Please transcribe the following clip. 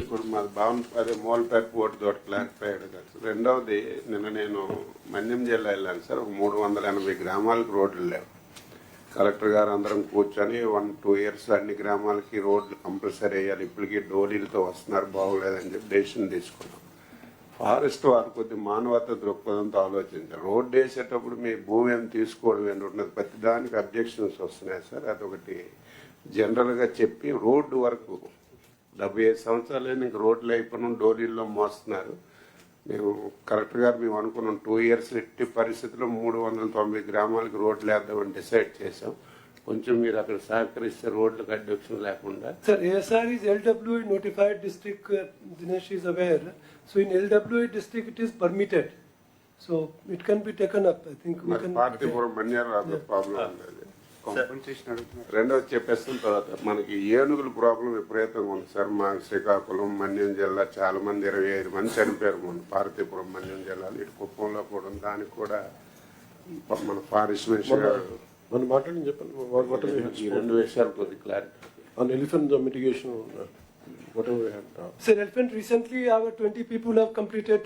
ఇప్పుడు మాది భవన్ అదే మోల్పేట బోర్డు తోటి క్లారిఫై అయ్యాడు రెండవది నిన్న నేను మన్యం జిల్లా వెళ్ళాను సార్. ఒక మూడు వందల ఎనభై గ్రామాలకు రోడ్లు లేవు. కలెక్టర్ గారు అందరం కూర్చొని వన్ టూ ఇయర్స్ అన్ని గ్రామాలకి రోడ్లు కంపల్సరీ వేయాలి. ఇప్పటికీ డోలీలతో వస్తున్నారు. బాగోలేదని చెప్పి డెసిషన్ తీసుకున్నాం. ఫారెస్ట్ వారు కొద్ది మానవత దృక్పథంతో ఆలోచించారు. రోడ్డు వేసేటప్పుడు మీ భూమి ఏం తీసుకోవడం ఏంటి ఉన్నది ప్రతి దానికి అబ్జెక్షన్స్ వస్తున్నాయి సార్. అదొకటి జనరల్గా చెప్పి రోడ్డు వరకు డెబ్బై ఐదు సంవత్సరాలు ఇంక రోడ్లు అయిపోయినాం డోరీల్లో మోస్తున్నారు. మేము కరెక్ట్ గారు మేము అనుకున్నాం టూ ఇయర్స్ ఎట్టి పరిస్థితుల్లో మూడు వందల తొంభై గ్రామాలకు రోడ్లు వేద్దామని డిసైడ్ చేసాం కొంచెం మీరు అక్కడ సహకరిస్తే రోడ్లకు అడ్డక్షన్ లేకుండా district, uh, Dinesh is aware. So in LWE district, it is permitted. So it can be taken up, I think we మరి can. పార్టీపురం మన్యాలు ప్రాబ్లం రెండవది చెప్పేస్తున్న తర్వాత మనకి ఏనుగుల ప్రాబ్లం విపరీతంగా ఉంది సార్ మా శ్రీకాకుళం మన్యం జిల్లా చాలా మంది ఇరవై ఐదు మంది చనిపోయారు మన పార్తీపురం మన్యం జిల్లాలో ఇటు కుప్పంలో కూడా. దానికి కూడా మన ఫారెస్ట్ మినిస్టర్ గారు మనం మాట్లాడి చెప్పండి వాట్ వాట్ ఈ రెండు విషయాలు కొద్దిగా clarity on elephant mitigation whatever Sir, elephant recently our twenty people have completed